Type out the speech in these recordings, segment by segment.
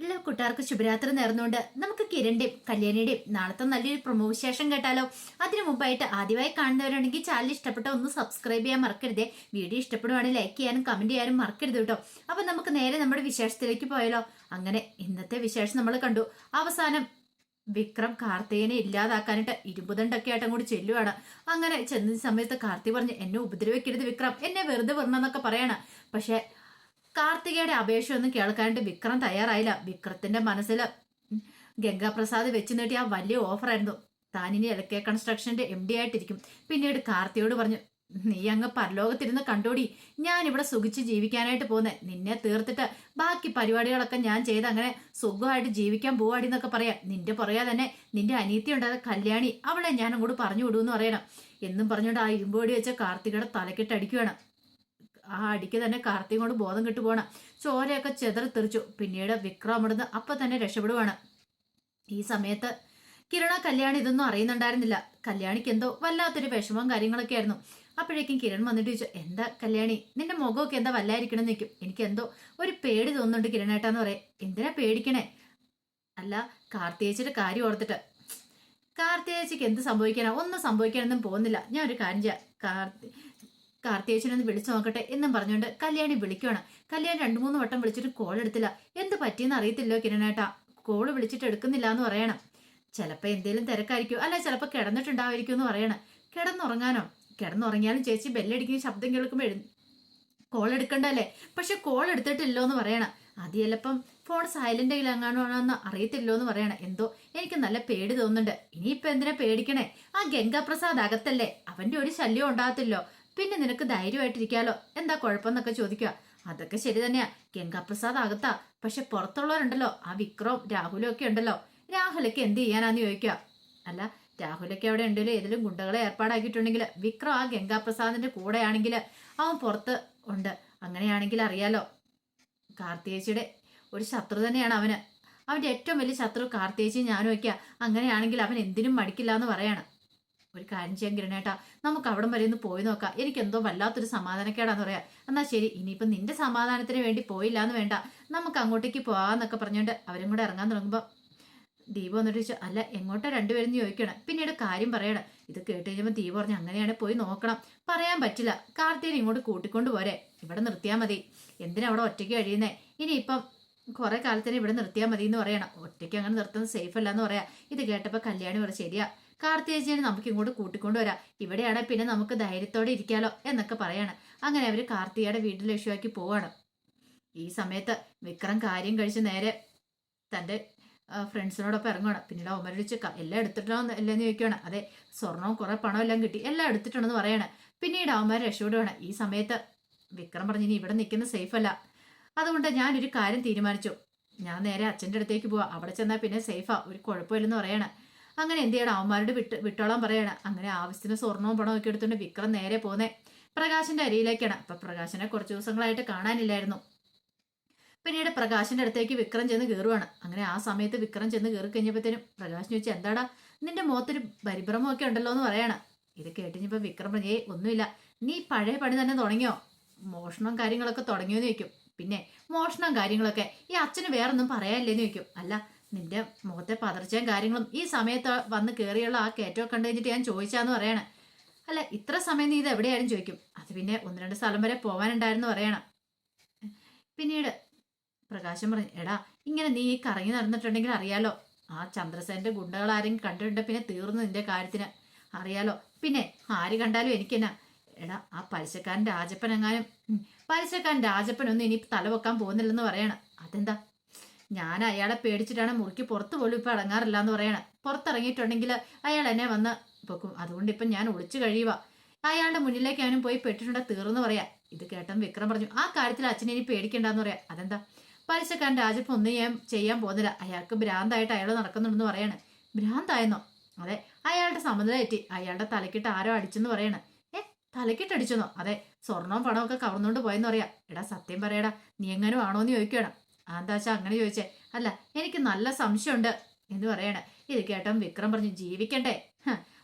എല്ലാ കൂട്ടുകാർക്ക് ശുഭരാത്രി നേർന്നുകൊണ്ട് നമുക്ക് കിരണിന്റെയും കല്യാണിയുടെയും നാളത്തെ നല്ലൊരു പ്രൊമോ വിശേഷം കേട്ടാലോ? അതിനു മുമ്പായിട്ട് ആദ്യമായി കാണുന്നവരുണ്ടെങ്കിൽ ചാനൽ ഇഷ്ടപ്പെട്ട ഒന്ന് സബ്സ്ക്രൈബ് ചെയ്യാൻ മറക്കരുതേ. വീഡിയോ ഇഷ്ടപ്പെടുവാണെങ്കിൽ ലൈക്ക് ചെയ്യാനും കമന്റ് ചെയ്യാനും മറക്കരുത് കേട്ടോ. അപ്പൊ നമുക്ക് നേരെ നമ്മുടെ വിശേഷത്തിലേക്ക് പോയാലോ? അങ്ങനെ ഇന്നത്തെ വിശേഷം നമ്മൾ കണ്ടു. അവസാനം വിക്രം കാർത്തികനെ ഇല്ലാതാക്കാനായിട്ട് ഇരുപതണ്ടൊക്കെ ആയിട്ടും കൂടി ചെല്ലുവാണ്. അങ്ങനെ ചെന്ന സമയത്ത് കാർത്തി പറഞ്ഞ് എന്നെ ഉപദ്രവിക്കരുത് വിക്രം. എന്നെ വെറുതെ വരണമെന്നൊക്കെ പറയാണ്. പക്ഷെ കാർത്തികയുടെ അപേക്ഷയൊന്നും കേൾക്കാണ്ട് വിക്രം തയ്യാറായില്ല. വിക്രത്തിന്റെ മനസ്സിൽ ഗംഗാപ്രസാദ് വെച്ച് നീട്ടിയ വലിയ ഓഫറായിരുന്നു താനിനി എൽ കെ കൺസ്ട്രക്ഷന്റെ എം ഡി ആയിട്ടിരിക്കും. പിന്നീട് കാർത്തിയോട് പറഞ്ഞു നീ അങ്ങ് പരലോകത്തിരുന്ന് കണ്ടോടി. ഞാൻ ഇവിടെ സുഖിച്ച് ജീവിക്കാനായിട്ട് പോന്നെ നിന്നെ തീർത്തിട്ട് ബാക്കി പരിപാടികളൊക്കെ ഞാൻ ചെയ്ത് അങ്ങനെ സുഖമായിട്ട് ജീവിക്കാൻ പോവാടി എന്നൊക്കെ പറയാം. നിന്റെ പുറകെ തന്നെ നിന്റെ അനീത്തി ഉണ്ടായത് കല്യാണി അവളെ ഞാൻ അങ്ങോട്ട് പറഞ്ഞു വിടുമെന്ന് പറയണം. എന്നും പറഞ്ഞുകൊണ്ട് ആ ഇരുമ്പോടി വെച്ച കാർത്തികയുടെ തലക്കിട്ട് അടിക്കുകയാണ് ആ അടിക്ക് തന്നെ കാർത്തിക കൊണ്ട് ബോധം കിട്ടു പോണ ചോരയൊക്കെ ചെതറി തെറിച്ചു. പിന്നീട് വിക്രം അവിടുന്ന് അപ്പൊ തന്നെ രക്ഷപ്പെടുവാണ്. ഈ സമയത്ത് കിരണ കല്യാണി ഇതൊന്നും അറിയുന്നുണ്ടായിരുന്നില്ല. കല്യാണിക്ക് എന്തോ വല്ലാത്തൊരു വിഷമം കാര്യങ്ങളൊക്കെ ആയിരുന്നു. അപ്പോഴേക്കും കിരൺ വന്നിട്ട് ചോദിച്ചു എന്താ കല്യാണി? നിന്റെ മുഖമൊക്കെ എന്താ വല്ലായിരിക്കണം എന്ന് നിൽക്കും എനിക്ക് എന്തോ ഒരു പേടി തോന്നുന്നുണ്ട് കിരണേട്ടാന്ന് പറയാം. എന്തിനാ പേടിക്കണേ? അല്ല കാർത്തിയേച്ചിയുടെ കാര്യം ഓർത്തിട്ട്. കാർത്തിയേച്ചിക്ക് എന്ത് സംഭവിക്കാനാ? ഒന്നും സംഭവിക്കാനൊന്നും പോകുന്നില്ല. ഞാൻ ഒരു കാര്യം ചെയ്യാം. കാർത്തി കാർത്തിയേച്ചനൊന്ന് വിളിച്ചു നോക്കട്ടെ എന്നും പറഞ്ഞുകൊണ്ട് കല്യാണി വിളിക്കുവാണ്. കല്യാണി രണ്ടു മൂന്ന് വട്ടം വിളിച്ചിട്ട് കോൾ എടുത്തില്ല. എന്ത് പറ്റിയെന്ന് അറിയത്തില്ലോ കിരണേട്ടാ. കോൾ വിളിച്ചിട്ട് എടുക്കുന്നില്ല എന്ന് പറയണം. ചിലപ്പോൾ എന്തേലും തിരക്കായിരിക്കും. അല്ല ചിലപ്പോൾ കിടന്നിട്ടുണ്ടാവായിരിക്കും എന്ന് പറയണം. കിടന്നുറങ്ങാനോ? കിടന്നുറങ്ങിയാലും ചേച്ചി ബെല്ലടിക്കുന്ന ശബ്ദം കേൾക്കുമ്പോൾ കോൾ എടുക്കണ്ടല്ലേ? പക്ഷെ കോൾ എടുത്തിട്ടില്ലോ എന്ന് പറയണം. അത് ചിലപ്പം ഫോൺ സൈലന്റ് എങ്ങാണോന്ന് അറിയത്തില്ലോ എന്ന് പറയണം. എന്തോ എനിക്ക് നല്ല പേടി തോന്നുന്നുണ്ട്. ഇനിയിപ്പോ എന്തിനാ പേടിക്കണേ? ആ ഗംഗാപ്രസാദ് അകത്തല്ലേ? അവന്റെ ഒരു ശല്യം ഉണ്ടാകത്തില്ലോ. പിന്നെ നിനക്ക് ധൈര്യമായിട്ടിരിക്കാലോ? എന്താ കുഴപ്പമെന്നൊക്കെ ചോദിക്കുക. അതൊക്കെ ശരി തന്നെയാ. ഗംഗാപ്രസാദ് അകത്താ പക്ഷെ പുറത്തുള്ളവരുണ്ടല്ലോ. ആ വിക്രവും രാഹുലും ഒക്കെ ഉണ്ടല്ലോ. രാഹുലൊക്കെ എന്ത് ചെയ്യാനാന്ന് ചോദിക്കുക. അല്ല രാഹുലൊക്കെ അവിടെ ഉണ്ടല്ലോ ഏതെങ്കിലും ഗുണ്ടകളെ ഏർപ്പാടാക്കിയിട്ടുണ്ടെങ്കിൽ വിക്രം ആ ഗംഗാപ്രസാദിന്റെ കൂടെയാണെങ്കിൽ അവൻ പുറത്ത് ഉണ്ട്. അങ്ങനെയാണെങ്കിൽ അറിയാലോ. കാർത്തിയേച്ചിയുടെ ഒരു ശത്രു തന്നെയാണ് അവന്. അവന്റെ ഏറ്റവും വലിയ ശത്രു കാർത്തിയേച്ചി ഞാനും വയ്ക്കുക അങ്ങനെയാണെങ്കിൽ അവൻ എന്തിനും മടിക്കില്ല എന്ന് പറയാണ്. ഒരു കാര്യം ചെയ്യാൻ കിരണേട്ടാ നമുക്ക് അവിടം വരെ ഒന്ന് പോയി നോക്കാം. എനിക്ക് എന്തോ വല്ലാത്തൊരു സമാധാനക്കേടാന്ന് പറയാം. എന്നാ ശരി ഇനിയിപ്പം നിന്റെ സമാധാനത്തിന് വേണ്ടി പോയില്ല എന്ന് വേണ്ട. നമുക്ക് അങ്ങോട്ടേക്ക് പോവാന്നൊക്കെ പറഞ്ഞുകൊണ്ട് അവരും കൂടെ ഇറങ്ങാൻ തുടങ്ങുമ്പോൾ ദീപ വന്നിട്ട് ചോദിച്ചു അല്ല എങ്ങോട്ടാ രണ്ടുപേരും ചോദിക്കണം. പിന്നീട് കാര്യം പറയണം. ഇത് കേട്ട് കഴിഞ്ഞപ്പോൾ ദീപ പറഞ്ഞു അങ്ങനെയാണ് പോയി നോക്കണം. പറയാൻ പറ്റില്ല. കാർത്തികനെ ഇങ്ങോട്ട് കൂട്ടിക്കൊണ്ട് പോരെ. ഇവിടെ നിർത്തിയാൽ മതി. എന്തിനാ അവിടെ ഒറ്റയ്ക്ക് കഴിയുന്നേ? ഇനിയിപ്പം കുറെ കാലത്തിന് ഇവിടെ നിർത്തിയാൽ മതി എന്ന് പറയണം. ഒറ്റയ്ക്ക് അങ്ങനെ നിർത്തുന്നത് സേഫ് അല്ല എന്ന് പറയാം. ഇത് കേട്ടപ്പോൾ കല്യാണി പറ ശരിയാ. കാർത്തികേച്ചിനെ നമുക്ക് ഇങ്ങോട്ട് കൂട്ടിക്കൊണ്ട് വരാം. ഇവിടെയാണ് പിന്നെ നമുക്ക് ധൈര്യത്തോടെ ഇരിക്കാലോ എന്നൊക്കെ പറയാണ്. അങ്ങനെ അവർ കാർത്തികയുടെ വീട്ടിൽ ലക്ഷ്യമാക്കി പോവാണ്. ഈ സമയത്ത് വിക്രം കാര്യം കഴിച്ച് നേരെ തന്റെ ഫ്രണ്ട്സിനോടൊപ്പം ഇറങ്ങുകയാണ് പിന്നീട് അവന്മാരോട് ചോദിച്ചു എല്ലാം എടുത്തിട്ടോ എല്ലാം ചോദിക്കുകയാണ് അതെ സ്വർണവും കുറെ പണം എല്ലാം കിട്ടി. എല്ലാം എടുത്തിട്ടുണ്ടെന്ന് പറയണം. പിന്നീട് അവന്മാർ രക്ഷപ്പെടുകയാണ് ഈ സമയത്ത് വിക്രം പറഞ്ഞു ഇനി ഇവിടെ നിൽക്കുന്ന സേഫ് അല്ല. അതുകൊണ്ട് ഞാനൊരു കാര്യം തീരുമാനിച്ചു. ഞാൻ നേരെ അച്ഛന്റെ അടുത്തേക്ക് പോവാം. അവിടെ ചെന്നാൽ പിന്നെ സേഫാ ഒരു കുഴപ്പമില്ലെന്ന് പറയണം. അങ്ങനെ എന്ത് ചെയ്യണം? അവന്മാരോട് വിട്ട് വിട്ടോളാൻ പറയണം. അങ്ങനെ ആവശ്യത്തിന് സ്വർണവും പണവും ഒക്കെ എടുത്തുകൊണ്ട് വിക്രം നേരെ പോന്നേ. പ്രകാശിന്റെ അരിയിലേക്കാണ് അപ്പൊ പ്രകാശിനെ കുറച്ച് ദിവസങ്ങളായിട്ട് കാണാനില്ലായിരുന്നു. പിന്നീട് പ്രകാശിന്റെ അടുത്തേക്ക് വിക്രം ചെന്ന് കയറുവാണ് അങ്ങനെ ആ സമയത്ത് വിക്രം ചെന്ന് കയറി കഴിഞ്ഞപ്പോഴത്തേനും പ്രകാശ് ചോദിച്ചു എന്താടാ? നിന്റെ മുഖത്തൊരു പരിഭ്രമമൊക്കെ ഉണ്ടല്ലോ എന്ന് പറയണം. ഇത് കേട്ടിപ്പോ വിക്രം പറഞ്ഞു ഒന്നുമില്ല. നീ പഴയ പണി തന്നെ തുടങ്ങിയോ? മോഷണം കാര്യങ്ങളൊക്കെ തുടങ്ങിയോന്ന് ചോദിക്കും. പിന്നെ മോഷണം കാര്യങ്ങളൊക്കെ ഈ അച്ഛന് വേറൊന്നും പറയാനില്ലേന്ന് ചോദിക്കും. അല്ല നിന്റെ മുഖത്തെ പതർച്ചയും കാര്യങ്ങളും ഈ സമയത്ത് വന്ന് കയറിയുള്ള ആ കയറ്റമൊക്കെ കണ്ടു കഴിഞ്ഞിട്ട് ഞാൻ ചോദിച്ചാന്ന് പറയണം. അല്ല ഇത്ര സമയം നീ ഇത് എവിടെയായാലും ചോദിക്കും. അത് പിന്നെ ഒന്ന് രണ്ട് സ്ഥലം വരെ പോകാനുണ്ടായിരുന്നു പറയണം. പിന്നീട് പ്രകാശം പറഞ്ഞു എടാ ഇങ്ങനെ നീ കറങ്ങി നടന്നിട്ടുണ്ടെങ്കിൽ അറിയാലോ ആ ചന്ദ്രസേന്റെ ഗുണ്ടകൾ ആരെങ്കിലും കണ്ടിട്ടുണ്ട് പിന്നെ തീർന്നു നിന്റെ കാര്യത്തിന്. അറിയാലോ പിന്നെ ആര് കണ്ടാലും എനിക്കെന്നാ. എടാ ആ പലിശക്കാരൻ രാജപ്പൻ എങ്ങാനും പലിശക്കാരൻ രാജപ്പനൊന്നും ഇനി തലവെക്കാൻ പോകുന്നില്ലെന്ന് പറയണം. അതെന്താ? ഞാൻ അയാളെ പേടിച്ചിട്ടാണ് മുറിക്ക് പുറത്ത് പോലും ഇപ്പൊ ഇറങ്ങാറില്ല എന്ന് പറയണം. പുറത്തിറങ്ങിയിട്ടുണ്ടെങ്കിൽ അയാൾ എന്നെ വന്ന് പൊക്കും. അതുകൊണ്ട് ഇപ്പം ഞാൻ ഒളിച്ചു കഴിയുക അയാളുടെ മുന്നിലേക്ക് അവനും പോയി പെട്ടിട്ടുണ്ട തീർന്നു പറയാ. ഇത് കേട്ടൻ വിക്രം പറഞ്ഞു ആ കാര്യത്തിൽ അച്ഛനെ ഇനി പേടിക്കണ്ടെന്ന് പറയാം. അതെന്താ? പലിശക്കാരൻ രാജപ്പ് ഒന്നും ഞാൻ ചെയ്യാൻ പോകുന്നില്ല. അയാൾക്ക് ഭ്രാന്തായിട്ട് അയാൾ നടക്കുന്നുണ്ടെന്ന് പറയാണ്. ഭ്രാന്തായെന്നോ? അതെ അയാളുടെ സമനില അയാളുടെ തലക്കിട്ട് ആരോ അടിച്ചെന്ന് പറയാണ്. ഏ തലക്കിട്ട് അടിച്ചെന്നോ? അതെ സ്വർണവും പണവും ഒക്കെ കവർന്നുകൊണ്ട് പോയെന്ന് പറയാ. എടാ സത്യം പറയടാ. നീ എങ്ങനെ ആണോന്ന് ചോദിക്കണം ആന്താച്ചാ അങ്ങനെ ചോദിച്ചേ അല്ല എനിക്ക് നല്ല സംശയമുണ്ട് എന്ന് പറയണ. ഇത് കേട്ടോ വിക്രം പറഞ്ഞു ജീവിക്കണ്ടേ?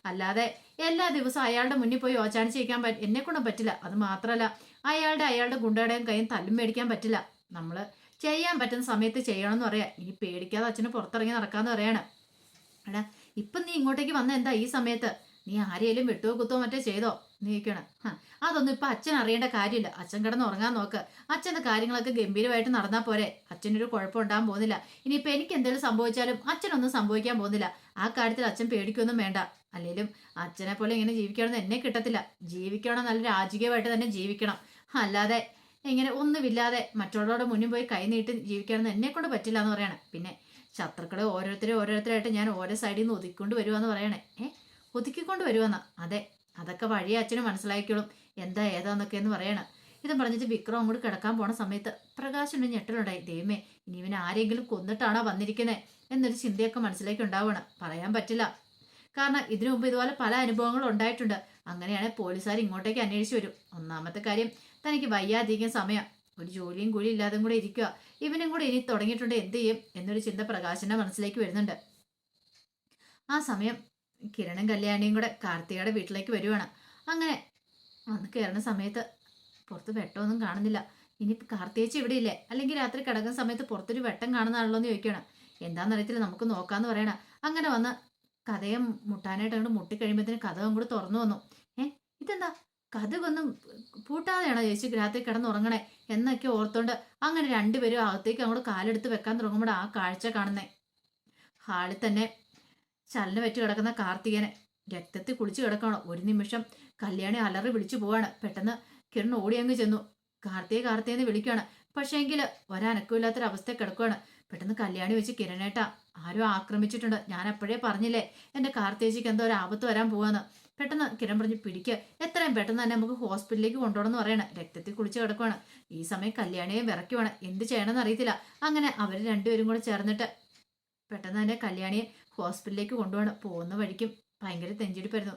അല്ലാതെ എല്ലാ ദിവസവും അയാളുടെ മുന്നിൽ പോയി ഓച്ചാനിച്ച് നിൽക്കാൻ പറ്റ എന്നെ കൊണ്ടും പറ്റില്ല. അത് മാത്രമല്ല അയാളുടെ അയാളുടെ ഗുണ്ടയുടെയും കൈയും തല്ലും മേടിക്കാൻ പറ്റില്ല. നമ്മൾ ചെയ്യാൻ പറ്റുന്ന സമയത്ത് ചെയ്യണം എന്ന് പറയാ. ഇനി പേടിക്കാതെ അച്ഛന് പുറത്തിറങ്ങി നടക്കാന്ന് പറയാണ്. എടാ ഇപ്പം നീ ഇങ്ങോട്ടേക്ക് വന്ന എന്താ ഈ സമയത്ത്? നീ ആരെയും വെട്ടുവോ കുത്തോ മറ്റേ ചെയ്തോ? നീ ആ അതൊന്നും ഇപ്പൊ അച്ഛൻ അറിയേണ്ട കാര്യമില്ല. അച്ഛൻ കിടന്ന് ഉറങ്ങാൻ നോക്ക്. അച്ഛന്റെ കാര്യങ്ങളൊക്കെ ഗംഭീരമായിട്ട് നടന്നാൽ പോരെ. അച്ഛനൊരു കുഴപ്പം ഉണ്ടാകാൻ പോകുന്നില്ല. ഇനിയിപ്പൊ എനിക്ക് എന്തെങ്കിലും സംഭവിച്ചാലും അച്ഛനൊന്നും സംഭവിക്കാൻ പോകുന്നില്ല. ആ കാര്യത്തിൽ അച്ഛൻ പേടിക്കൊന്നും വേണ്ട. അല്ലെങ്കിലും അച്ഛനെ പോലെ ഇങ്ങനെ ജീവിക്കണമെന്ന് എന്നെ കിട്ടത്തില്ല. ജീവിക്കണം നല്ല രാജകീയമായിട്ട് തന്നെ ജീവിക്കണം. അല്ലാതെ ഇങ്ങനെ ഒന്നുമില്ലാതെ മറ്റുള്ളവരുടെ മുന്നിൽ പോയി കൈനീട്ട് ജീവിക്കണമെന്ന് എന്നെ കൊണ്ട് പറ്റില്ല എന്ന് പറയണം. പിന്നെ ശത്രുക്കളെ ഓരോരുത്തരെ ഓരോരുത്തരായിട്ട് ഞാൻ ഓരോ സൈഡിൽ നിന്ന് ഒതുക്കിക്കൊണ്ട് വരുവാന്ന് പറയണേ. ഏഹ് ഒതുക്കിക്കൊണ്ട് വരുവെന്നാ. അതെ. അതൊക്കെ വഴി അച്ഛന് മനസ്സിലാക്കിക്കോളും. എന്താ ഏതാന്നൊക്കെ എന്ന് പറയണം. ഇതും പറഞ്ഞിട്ട് വിക്രം അങ്ങോട്ട് കിടക്കാൻ പോണ സമയത്ത് പ്രകാശിന് ഞെട്ടലുണ്ടായി. ദൈവമേ ഇനി ഇവൻ ആരെങ്കിലും കൊന്നിട്ടാണോ വന്നിരിക്കുന്നത് എന്നൊരു ചിന്തയൊക്കെ മനസ്സിലേക്ക് ഉണ്ടാവണം. പറയാൻ പറ്റില്ല. കാരണം ഇതിനു മുമ്പ് ഇതുപോലെ പല അനുഭവങ്ങളും ഉണ്ടായിട്ടുണ്ട്. അങ്ങനെയാണ് പോലീസുകാർ ഇങ്ങോട്ടേക്ക് അന്വേഷിച്ചു വരും. ഒന്നാമത്തെ കാര്യം തനിക്ക് വയ്യാതിരിക്കുന്ന സമയം. ഒരു ജോലിയും കൂടി ഇല്ലാതെ കൂടെ ഇരിക്കുക. ഇവനും കൂടെ ഇനി തുടങ്ങിയിട്ടുണ്ട് എന്ത് ചെയ്യും എന്നൊരു ചിന്ത പ്രകാശിന്റെ മനസ്സിലേക്ക് വരുന്നുണ്ട്. ആ സമയം കിരണും കല്യാണിയും കൂടെ കാർത്തികയുടെ വീട്ടിലേക്ക് വരുവാണ്. അങ്ങനെ വന്ന് കയറുന്ന സമയത്ത് പുറത്ത് വെട്ടമൊന്നും കാണുന്നില്ല. ഇനി കാർത്തിയേച്ചി ഇവിടെ ഇല്ലേ അല്ലെങ്കിൽ രാത്രി കിടക്കുന്ന സമയത്ത് പുറത്തൊരു വെട്ടം കാണുന്നതാണല്ലോ എന്ന് ചോദിക്കണം എന്താണെന്നറിയത്തില്ല നമുക്ക് നോക്കാമെന്ന് പറയണം. അങ്ങനെ വന്ന് കഥയെ മുട്ടാനായിട്ട് അങ്ങോട്ട് മുട്ടിക്കഴിയുമ്പോഴത്തേന് കഥ അങ്ങോട്ട് തുറന്നു വന്നു. ഏ ഇതെന്താ? കഥ ഒന്നും പൂട്ടാതെയാണോ ചേച്ചി രാത്രി കിടന്നുറങ്ങണേ എന്നൊക്കെ ഓർത്തോണ്ട് അങ്ങനെ രണ്ടുപേരും അകത്തേക്ക് അങ്ങോട്ട് കാലെടുത്ത് വെക്കാൻ തുടങ്ങുമ്പോൾ ആ കാഴ്ച കാണുന്നേ. ഹാളിൽ തന്നെ ചലന വെച്ച് കിടക്കുന്ന കാർത്തികനെ രക്തത്തിൽ കുളിച്ച് കിടക്കണം ഒരു നിമിഷം കല്യാണി അലറി വിളിച്ചു പോവാണ്. പെട്ടെന്ന് കിരൺ ഓടി അങ്ങ് ചെന്നു. കാർത്തിക കാർത്തിയെന്ന് വിളിക്കുകയാണ്. പക്ഷേങ്കിൽ ഒരനക്കമില്ലാത്തൊരവസ്ഥ കിടക്കുകയാണ്. പെട്ടെന്ന് കല്യാണി വെച്ച് കിരണേട്ട ആരോ ആക്രമിച്ചിട്ടുണ്ട്. ഞാൻ അപ്പോഴേ പറഞ്ഞില്ലേ എന്റെ കാർത്തേജിക്ക് എന്തോ ഒരു ആപത്ത് വരാൻ പോവാന്ന്. പെട്ടെന്ന് കിരൺ പറഞ്ഞ് പിടിക്ക്. എത്രയും പെട്ടെന്ന് തന്നെ നമുക്ക് ഹോസ്പിറ്റലിലേക്ക് കൊണ്ടുപോകണമെന്ന് പറയണം. രക്തത്തിൽ കുളിച്ച് കിടക്കുവാണ്. ഈ സമയം കല്യാണിയെ വിറയ്ക്കുവാണ്. എന്ത് ചെയ്യണമെന്ന് അറിയത്തില്ല. അങ്ങനെ അവർ രണ്ടുപേരും കൂടെ ചേർന്നിട്ട് പെട്ടെന്ന് തന്നെ കല്യാണിയെ ഹോസ്പിറ്റലിലേക്ക് കൊണ്ടുപോകണം പോകുന്ന വഴിക്കും ഭയങ്കര തെഞ്ചിടിപ്പായിരുന്നു.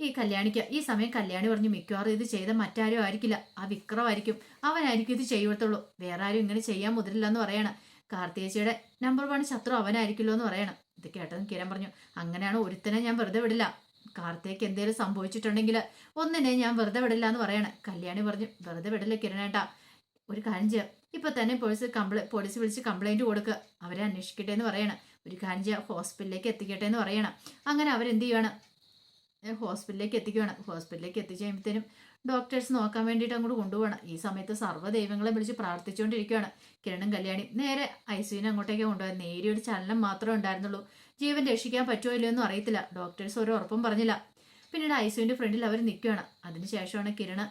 ഈ കല്യാണിക്ക് ഈ സമയം കല്യാണി പറഞ്ഞു മിക്കവാറും ഇത് ചെയ്ത മറ്റാരും ആയിരിക്കില്ല. ആ വിക്രമായിരിക്കും. അവനായിരിക്കും ഇത് ചെയ്യത്തുള്ളൂ. വേറെ ആരും ഇങ്ങനെ ചെയ്യാൻ മുതിരില്ല എന്ന് പറയണം കാർത്തികേച്ചിയുടെ നമ്പർ വൺ ശത്രു അവനായിരിക്കില്ലോ എന്ന് പറയണം. ഇത് കേട്ടതും കിരൺ പറഞ്ഞു അങ്ങനെയാണ് ഒരുത്തനെ ഞാൻ വെറുതെ വിടില്ല. കാർത്തേക്ക് എന്തെങ്കിലും സംഭവിച്ചിട്ടുണ്ടെങ്കിൽ ഒന്നിനെ ഞാൻ വെറുതെ വിടില്ല എന്ന് പറയണം. കല്യാണി പറഞ്ഞു വെറുതെ വിടില്ല കിരണേട്ടാ. ഒരു കാര്യം ചെയ്യാം. ഇപ്പൊ തന്നെ പോലീസ് കംപ്ലൈ പോലീസ് വിളിച്ച് കംപ്ലൈന്റ് കൊടുക്കുക അവരെ അന്വേഷിക്കട്ടെ എന്ന് പറയണം. ഒരു കാര്യം ഹോസ്പിറ്റലിലേക്ക് എത്തിക്കട്ടെ എന്ന് പറയണം. അങ്ങനെ അവരെന്ത് ചെയ്യണം ഹോസ്പിറ്റലിലേക്ക് എത്തിക്കുകയാണ് ഹോസ്പിറ്റലിലേക്ക് എത്തിച്ചു കഴിയുമ്പോഴത്തേനും ഡോക്ടേഴ്സ് നോക്കാൻ വേണ്ടിയിട്ട് അങ്ങോട്ട് കൊണ്ടുപോകണം ഈ സമയത്ത് സർവ ദൈവങ്ങളെ വിളിച്ച് പ്രാർത്ഥിച്ചുകൊണ്ടിരിക്കുകയാണ് കിരണും കല്യാണി നേരെ ഐസിയുവിനെ അങ്ങോട്ടേക്ക് കൊണ്ടുപോകാൻ നേരിയ ഒരു ചലനം മാത്രമേ ഉണ്ടായിരുന്നുള്ളൂ. ജീവൻ രക്ഷിക്കാൻ പറ്റുമോ ഇല്ലയോ എന്നും അറിയത്തില്ല. ഡോക്ടേഴ്സ് ഒരു ഉറപ്പും പറഞ്ഞില്ല. പിന്നീട് ഐസിയുവിന്റെ ഫ്രണ്ടിൽ അവർ നിൽക്കുകയാണ് അതിനുശേഷമാണ് കിരണ്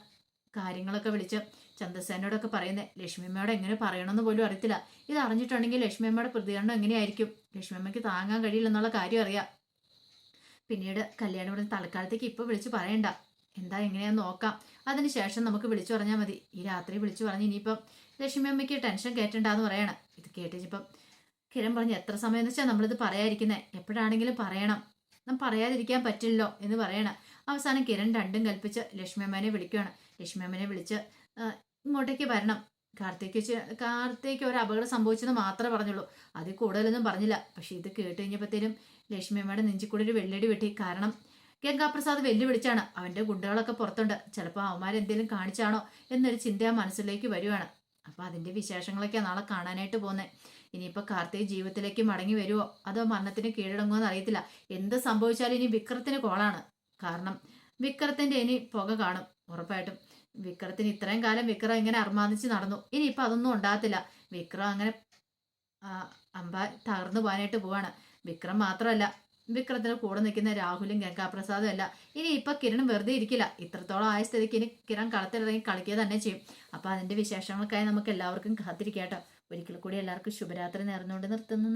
കാര്യങ്ങളൊക്കെ വിളിച്ച് ചന്ദ്രസേനോടൊക്കെ പറയുന്നത് ലക്ഷ്മിയമ്മയോട് എങ്ങനെ പറയണമെന്ന് പോലും അറിയത്തില്ല. ഇത് അറിഞ്ഞിട്ടുണ്ടെങ്കിൽ ലക്ഷ്മിയമ്മയുടെ പ്രതികരണം എങ്ങനെയായിരിക്കും? ലക്ഷ്മിയമ്മയ്ക്ക് താങ്ങാൻ കഴിയില്ലെന്നുള്ള കാര്യം അറിയാം. പിന്നീട് കല്യാണം ഇവിടെ തൽക്കാലത്തേക്ക് ഇപ്പൊ വിളിച്ച് പറയണ്ട. എന്താ എങ്ങനെയാന്ന് നോക്കാം. അതിനുശേഷം നമുക്ക് വിളിച്ചു പറഞ്ഞാൽ മതി. ഈ രാത്രി വിളിച്ചു പറഞ്ഞ് ഇനിയിപ്പം ലക്ഷ്മി അമ്മയ്ക്ക് ടെൻഷൻ കയറ്റണ്ടെന്ന് പറയണം. ഇത് കേട്ടിപ്പം കിരൺ പറഞ്ഞ് എത്ര സമയം എന്ന് വെച്ചാൽ നമ്മളിത് പറയാതിരിക്കുന്നത് എപ്പോഴാണെങ്കിലും പറയണം. നാം പറയാതിരിക്കാൻ പറ്റില്ലല്ലോ എന്ന് പറയണം. അവസാനം കിരൺ രണ്ടും കൽപ്പിച്ച് ലക്ഷ്മി അമ്മേനെ വിളിക്കുകയാണ് ലക്ഷ്മി അമ്മേനെ വിളിച്ച് ഇങ്ങോട്ടേക്ക് വരണം. കാർത്തേക്ക് കാർത്തേക്ക് ഒരു അപകടം സംഭവിച്ചെന്ന് മാത്രമേ പറഞ്ഞുള്ളൂ. അതിൽ കൂടുതലൊന്നും പറഞ്ഞില്ല. പക്ഷെ ഇത് കേട്ട് കഴിഞ്ഞപ്പോഴത്തേനും ലക്ഷ്മിയമ്മയുടെ നെഞ്ചിക്കൂടി ഒരു വെള്ളടി വെട്ടി. കാരണം ഗംഗാപ്രസാദ് വെല്ലുവിളിച്ചാണ്. അവന്റെ ഗുണ്ടകളൊക്കെ പുറത്തുണ്ട്. ചിലപ്പോൾ അവന്മാരെന്തെങ്കിലും കാണിച്ചാണോ എന്നൊരു ചിന്ത ആ മനസ്സിലേക്ക് വരുവാണ്. അപ്പോൾ അതിന്റെ വിശേഷങ്ങളൊക്കെ നാളെ കാണാനായിട്ട് പോകുന്നത്. ഇനിയിപ്പോൾ കാർത്തിക് ജീവിതത്തിലേക്ക് മടങ്ങി വരുമോ അതോ മരണത്തിന് കീഴടങ്ങുമോ എന്ന് അറിയത്തില്ല. എന്ത് സംഭവിച്ചാലും ഇനി വിക്രത്തിന് കോളാണ്. കാരണം വിക്രത്തിന്റെ ഇനി പുക കാണും. ഉറപ്പായിട്ടും. വിക്രത്തിന് ഇത്രയും കാലം വിക്രം ഇങ്ങനെ അർമാദിച്ച് നടന്നു. ഇനി ഇപ്പൊ അതൊന്നും ഉണ്ടാകത്തില്ല. വിക്രം അങ്ങനെ അമ്പ തകർന്നു പോകാനായിട്ട് പോവാണ്. വിക്രം മാത്രമല്ല വിക്രത്തിന് കൂടെ നിൽക്കുന്ന രാഹുലും ഗംഗാപ്രസാദും അല്ല. ഇനി ഇപ്പൊ കിരൺ വെറുതെ ഇരിക്കില്ല. ഇത്രത്തോളം ആയ സ്ഥിതിക്ക് ഇനി കിരൺ കളത്തിലിറങ്ങി കളിക്കുക തന്നെ ചെയ്യും. അപ്പൊ അതിന്റെ വിശേഷങ്ങൾക്കായി നമുക്ക് എല്ലാവർക്കും കാത്തിരിക്കാട്ടോ ഒരിക്കൽ കൂടി എല്ലാവർക്കും ശുഭരാത്രി നേർന്നുകൊണ്ട് നിർത്തുന്നു.